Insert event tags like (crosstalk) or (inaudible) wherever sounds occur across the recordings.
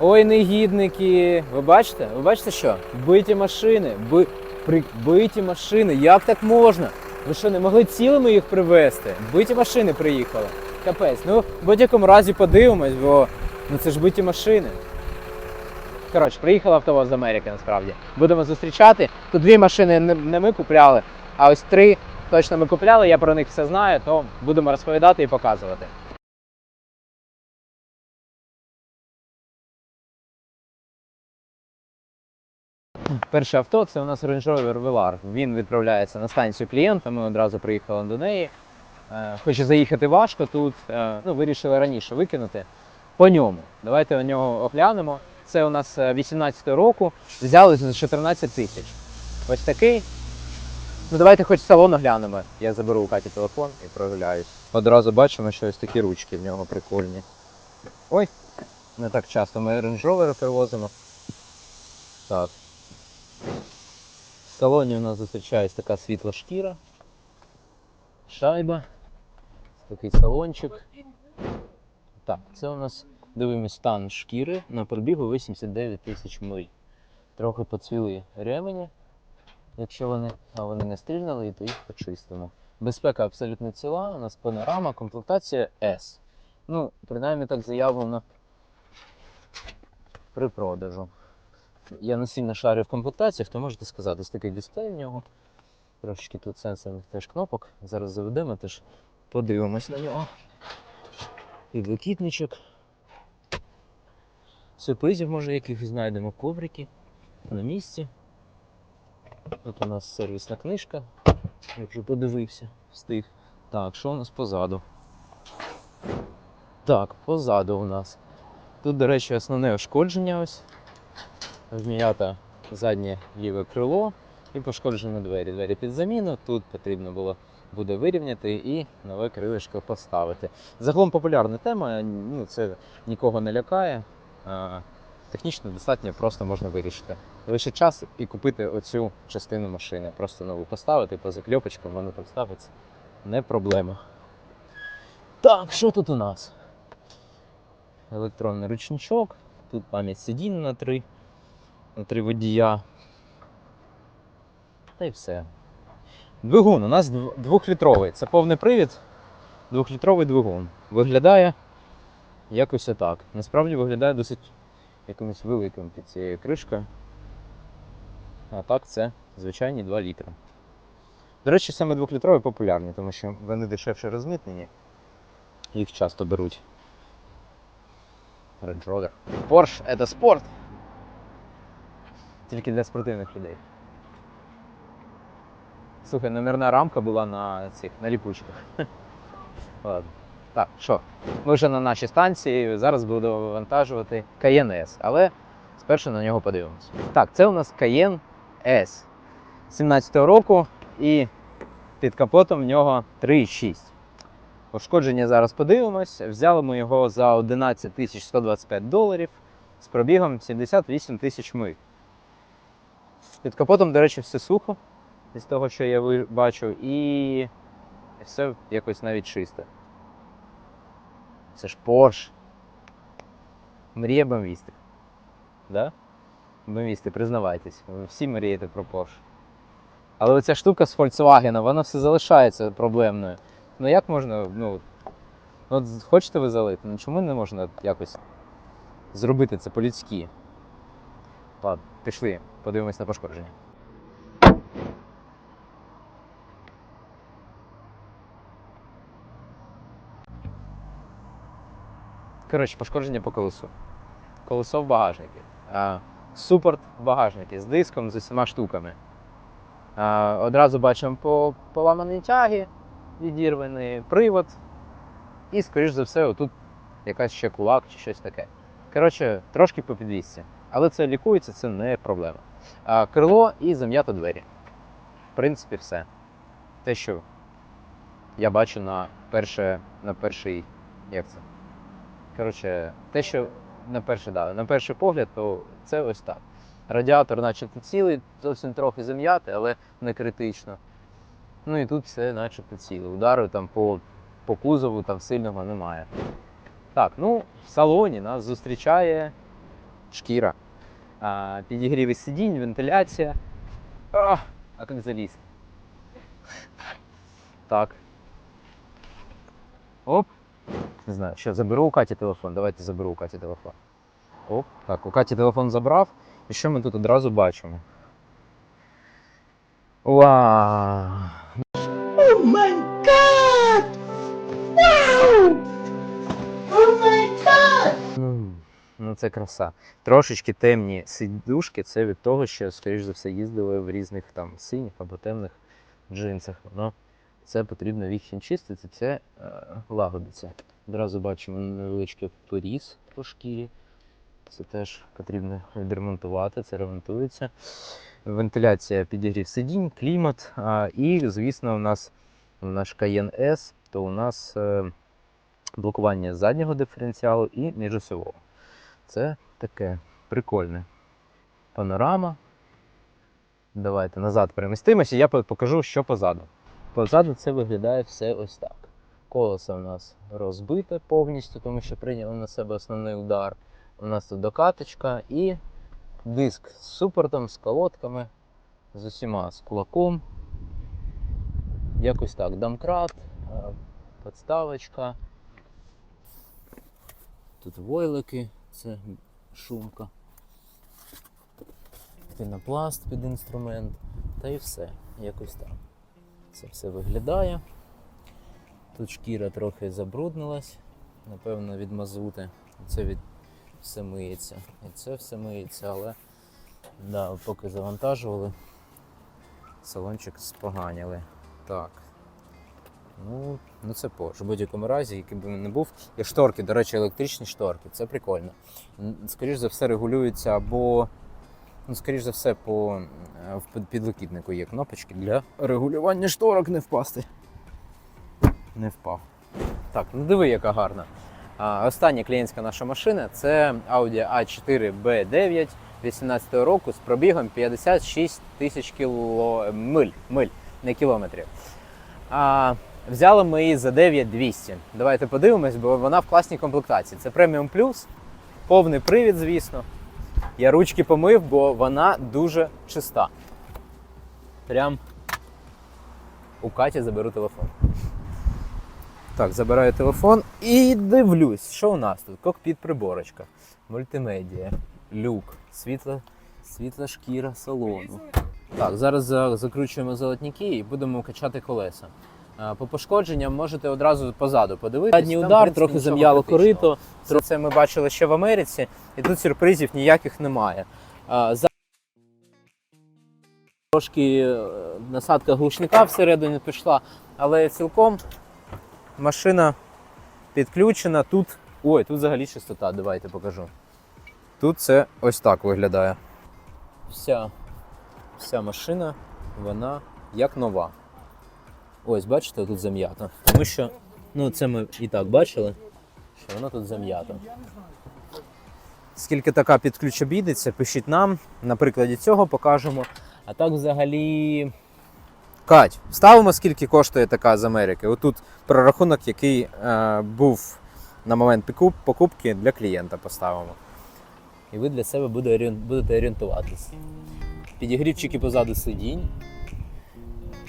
Ой, негідники. Ви бачите? Ви бачите що? Биті машини, би... биті машини. Як так можна? Ви що, не могли цілими їх привезти? Биті машини приїхали. Капець. Ну, в будь-якому разі подивимось, бо ну це ж биті машини. Коротше, приїхав автовоз з Америки насправді. Будемо зустрічати. Тут дві машини не ми купляли, а ось три точно ми купляли, я про них все знаю, то будемо розповідати і показувати. Перше авто це у нас Range Rover Velar. Він відправляється на станцію клієнта. Ми одразу приїхали до неї. Е, Хоч заїхати важко тут, е, ну, вирішили раніше викинути. По ньому. Давайте на нього оглянемо. Це у нас 18 року. Взяли за 14 тисяч. Ось такий. Ну давайте хоч салон оглянемо. Я заберу у Каті телефон і прогуляюсь. Одразу бачимо, що ось такі ручки в нього прикольні. Ой, не так часто ми Rover перевозимо. Так. В салоні у нас зустрічається така світла шкіра. Шайба. Такий салончик. Так, це у нас дивимось стан шкіри на пробігу 89 тисяч миль. Трохи поцвіли ремені, якщо вони, а вони не стрільнули, то їх почистимо. Безпека абсолютно ціла, у нас панорама, комплектація S. Ну, принаймні так заявлено при продажу. Я не сильно шарю в комплектаціях, то можете сказати, ось такий дисплей в нього. Трошечки тут сенсорних теж кнопок. Зараз заведемо, теж подивимось на нього. Підлокітничок. Сюрпризів може якихось знайдемо коврики на місці. Тут у нас сервісна книжка. Я вже подивився, встиг. Так, що у нас позаду? Так, позаду у нас. Тут, до речі, основне ушкодження ось. Вм'ята заднє ліве крило і пошкоджені двері. Двері під заміну. Тут потрібно було буде вирівняти і нове крилишко поставити. Загалом популярна тема, ну, це нікого не лякає. Технічно достатньо просто можна вирішити. Лише час і купити оцю частину машини. Просто нову поставити по закльопочкам, воно так ставиться. Не проблема. Так, що тут у нас? Електронний ручничок, тут пам'ять сидінь на три, на три водія. Та й все. Двигун у нас двохлітровий. Це повний привід. Двохлітровий двигун. Виглядає якось отак. Насправді виглядає досить якимось великим під цією кришкою. А так це звичайні 2 літри. До речі, саме двохлітрові популярні, тому що вони дешевше розмитнені. Їх часто беруть. Range Rover. Porsche це спорт. Тільки для спортивних людей. Слухай, номерна рамка була на цих на ліпучках. (laughs) Ладно. Так, що? Ми вже на нашій станції. Зараз буду вивантажувати Cayenne S, але спершу на нього подивимось. Так, це у нас Cayenne S 17-го року і під капотом в нього 3,6. Пошкодження зараз подивимось. Взяли ми його за 11 125 доларів з пробігом 78 тисяч миль. Під капотом, до речі, все сухо з того, що я бачу, і все якось навіть чисте. Це ж Porsche. Мрія бомвісти. Да? Бомвісти, признавайтесь, ви всі мрієте про Porsche. Але оця штука з Volkswagen, вона все залишається проблемною. Ну як можна, ну, от хочете ви залити, ну чому не можна якось зробити це по-людськи? Ладно, пішли, подивимось на пошкодження. Коротше, пошкодження по колесу. Колесо в багажнику. Супорт в багажнику з диском, з усіма штуками. А, одразу бачимо по поламані тяги, відірваний привод. І, скоріш за все, отут якась ще кулак чи щось таке. Коротше, трошки по підвісці. Але це лікується, це не проблема. Крило і зам'ято двері. В принципі, все. Те, що я бачу на, перше, на перший. Як це? Коротше, те, що на перший, да, на перший погляд, то це ось так. Радіатор, начебто, цілий, зовсім трохи зам'ятий, але не критично. Ну і тут все начебто ціле. Удару там по, по кузову там сильного немає. Так, ну в салоні нас зустрічає шкіра, підігріви сидінь, вентиляція. А, а як залізти? Так. Оп. Не знаю, що, заберу у Каті телефон. Давайте заберу у Каті телефон. Оп. Так, у Каті телефон забрав. І що ми тут одразу бачимо? Вау! Ну, ну це краса. Трошечки темні сидушки, це від того, що, скоріш за все, їздили в різних там синіх або темних джинсах. Воно це потрібно їх чистити, це е, лагодиться. Одразу бачимо невеличкий поріз по шкірі. Це теж потрібно відремонтувати, це ремонтується. Вентиляція підігрів сидінь, клімат. А, і, звісно, у нас наш Cayenne S, то у нас е, блокування заднього диференціалу і міжосьового. Це таке прикольне. Панорама. Давайте назад перемістимося, я покажу, що позаду. Позаду це виглядає все ось так. Колесо у нас розбите повністю, тому що прийняли на себе основний удар. У нас тут докаточка і диск з супортом, з колодками, з усіма, з кулаком. Якось так. Домкрат, подставочка. Тут войлики, це шумка. Пінопласт під інструмент. Та і все. Якось так. Це все виглядає. Тут шкіра трохи забруднилась, напевно, від мазути. Це від все миється. І це все миється, але да, поки завантажували, салончик споганяли. Так. Ну, ну це Porsche. В будь-якому разі, який би він не був. І шторки, до речі, електричні шторки. Це прикольно. Н- Скоріш за все, регулюється або. Ну, скоріш за все, по е, в підлокітнику є кнопочки для регулювання шторок не впасти. Не впав. Так, ну диви, яка гарна. А, остання клієнтська наша машина це Audi A4 B9 18 року з пробігом 56 тисяч кіло... миль, миль, не кілометрів. А, взяли ми її за 9200. Давайте подивимось, бо вона в класній комплектації. Це преміум плюс, повний привід, звісно. Я ручки помив, бо вона дуже чиста. Прям у Каті заберу телефон. Так, забираю телефон і дивлюсь, що у нас тут? Кокпіт приборочка, мультимедіа, люк, світла, світла шкіра салону. Так, зараз за- закручуємо золотники і будемо качати колеса. По пошкодженням можете одразу позаду подивитися. Задній удар, принципі, трохи зам'яло корито. Тро- Це ми бачили ще в Америці, і тут сюрпризів ніяких немає. За- Трошки е, насадка глушника всередині пішла, але цілком машина підключена. Тут. Ой, тут взагалі чистота, давайте покажу. Тут це ось так виглядає. Вся, вся машина, вона як нова. Ось, бачите, тут зам'ято. Тому що, ну це ми і так бачили, що воно тут зам'ято. Скільки така під ключ пишіть нам. На прикладі цього покажемо. А так взагалі. Кать, ставимо скільки коштує така з Америки. Отут прорахунок, який е, був на момент покупки для клієнта поставимо. І ви для себе будете орієнтуватись. Підігрівчики позаду сидінь.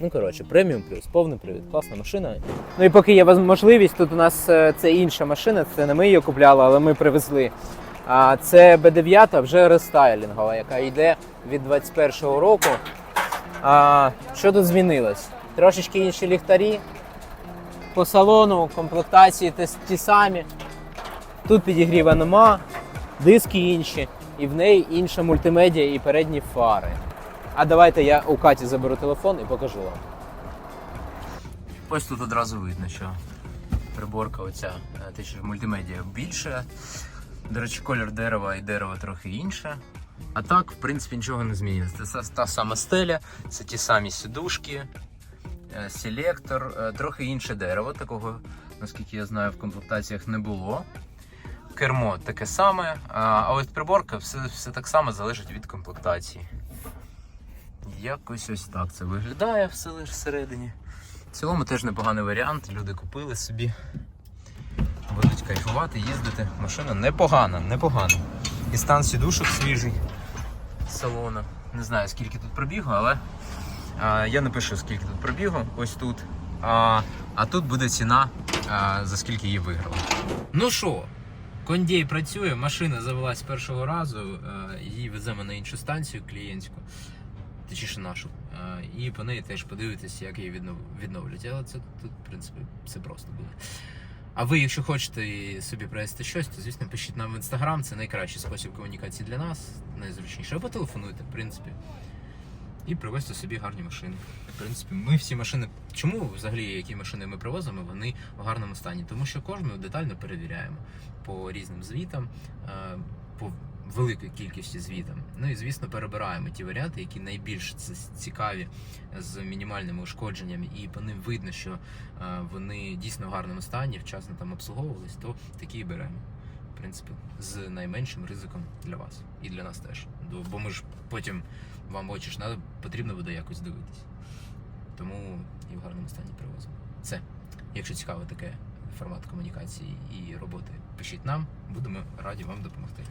Ну, коротше, преміум плюс, повний привід, класна машина. Ну і поки є можливість, тут у нас е, це інша машина, це не ми її купляли, але ми привезли. А це B9 вже рестайлінгова, яка йде від 21-го року. А, що тут змінилось? Трошечки інші ліхтарі. По салону комплектації ті, самі. Тут підігріва нема, диски інші, і в неї інша мультимедіа і передні фари. А давайте я у Каті заберу телефон і покажу вам. Ось тут одразу видно, що приборка оця е, що мультимедіа більше. До речі, колір дерева і дерево трохи інше. А так, в принципі, нічого не змінилося. Це та сама стеля, це ті самі сідушки, е, селектор, е, трохи інше дерево. Такого, наскільки я знаю, в комплектаціях не було. Кермо таке саме, а от приборка все, все так само залежить від комплектації. Якось ось так це виглядає все лише всередині. В цілому теж непоганий варіант. Люди купили собі. Будуть кайфувати, їздити. Машина непогана, непогана. І стан сідушок свіжий з салону. Не знаю, скільки тут пробігу, але а, я напишу, скільки тут пробігу, ось тут. А, а тут буде ціна, а, за скільки її виграли. Ну що, кондей працює, машина завелась першого разу, е, її веземо на іншу станцію клієнтську, точніше нашу. Е, І по неї теж подивитися, як її відновлять. Але це тут, в принципі, все просто буде. А ви, якщо хочете собі привезти щось, то звісно пишіть нам в інстаграм. Це найкращий спосіб комунікації для нас, найзручніше. Або телефонуйте, в принципі. І привезти собі гарні машини. В принципі, ми всі машини. Чому взагалі які машини ми привозимо? Вони в гарному стані? Тому що кожну детально перевіряємо по різним звітам, е, по великій кількості звітам. Ну і звісно, перебираємо ті варіанти, які найбільш цікаві з мінімальними ушкодженнями, і по ним видно, що е, вони дійсно в гарному стані, вчасно там обслуговувались, то такі і беремо. В принципі, з найменшим ризиком для вас і для нас теж. Бо ми ж потім вам очі ж надо, потрібно буде якось дивитись. Тому і в гарному стані привозимо. Це. Якщо цікаво таке формат комунікації і роботи, пишіть нам, будемо раді вам допомогти.